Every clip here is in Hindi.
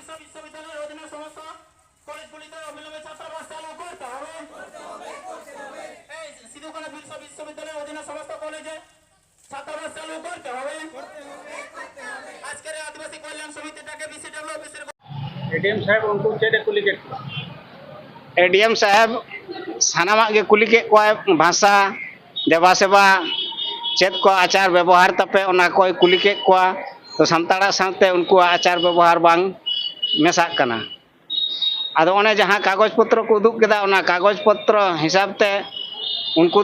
বিশ্ব বিশ্ববিদ্যালয়ের অধীনে সমস্ত কলেজগুলিতে অবিলম্বে ছাত্রাবাস চালু করতে হবে এই সিধু কানু বিশ্ব বিশ্ববিদ্যালয়ের অধীনে সমস্ত কলেজে ছাত্রাবাস চালু করতে হবে আজকের এই আদিবাসী কল্যাণ সমিতিটাকে বিসিডব্লিউ অফিসের एडीएम साहब उनको चेक कुली के एडीएम साहब सानामाग गे कुली के कोय भाषा देवा सेवा चेत को आचार व्यवहार तपे ओना कोय कुली के कोआ तो सानताड़ा साथे उनको आचार व्यवहार बांग मेसा अद कागज़ पत्र को उदूँ कागज़ पत्र हिसाब से उनको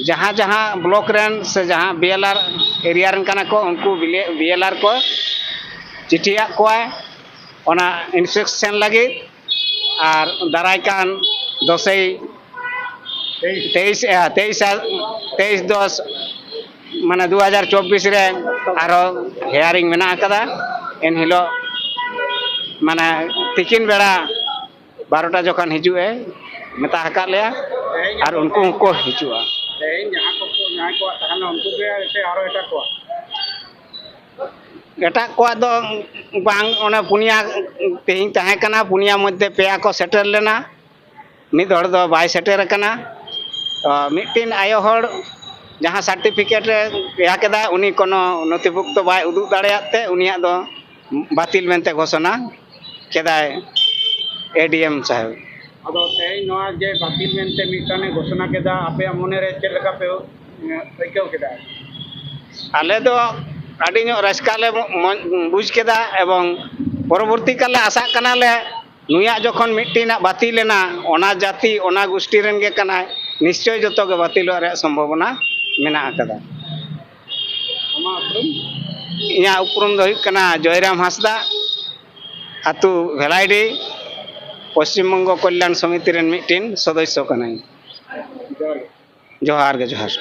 जहाँ जहाँ ब्लॉक रेन से जहाँ बी एल आर एरिया को उनको बी एल आर को चिठी को इन्सपेक्शन लगे और दारायकान दस तेईस तेईस तेईस दस माने दो हज़ार चौबीस हेयरिंग मना इन हिलो माने तीन बेड़ा बारोटा जखन हजुए, मेता हाकले और उनको को हजुआ। एटा को दो बांग पुनिया, तेहिं पुनिया मध्य पेया को सेटर लेना मी दौड़ दो बाई सेटर कना मीटिन आयो होड़ जहाँ सर्टिफिकेट पे पेया के दा, उन्हीं कोनो नोटिफिक तो बाई उदु दाढ़े आते, उन्हीं दो बातील में ते घोषणा। केदाय एडीएम साहेब अब तेज ना जे घोषणा के आप मन चलका पे रिक आ रकाले बुझ के एवं परवर्ती काले आशा करना ले नुआ जख मिट्टी बिलना जति गोष्ठी कनाय निश्चय जो बिल सम्भवना मेका इंप्रम जयराम हंसदा ᱟᱛᱳ ᱵᱷᱮᱞᱟᱭᱰᱤ ᱯᱚᱥᱪᱤᱢ ᱵᱚᱝᱜᱚ ᱠᱚᱞᱞᱟᱱ ᱥᱚᱢᱤᱛᱤ ᱨᱮᱱ ᱢᱤᱫᱴᱮᱱ ᱥᱚᱫᱚᱥᱥᱚ ᱠᱟᱹᱱᱟᱹᱧ ᱡᱚᱦᱟᱨ ᱜᱮ ᱡᱚᱦᱟᱨ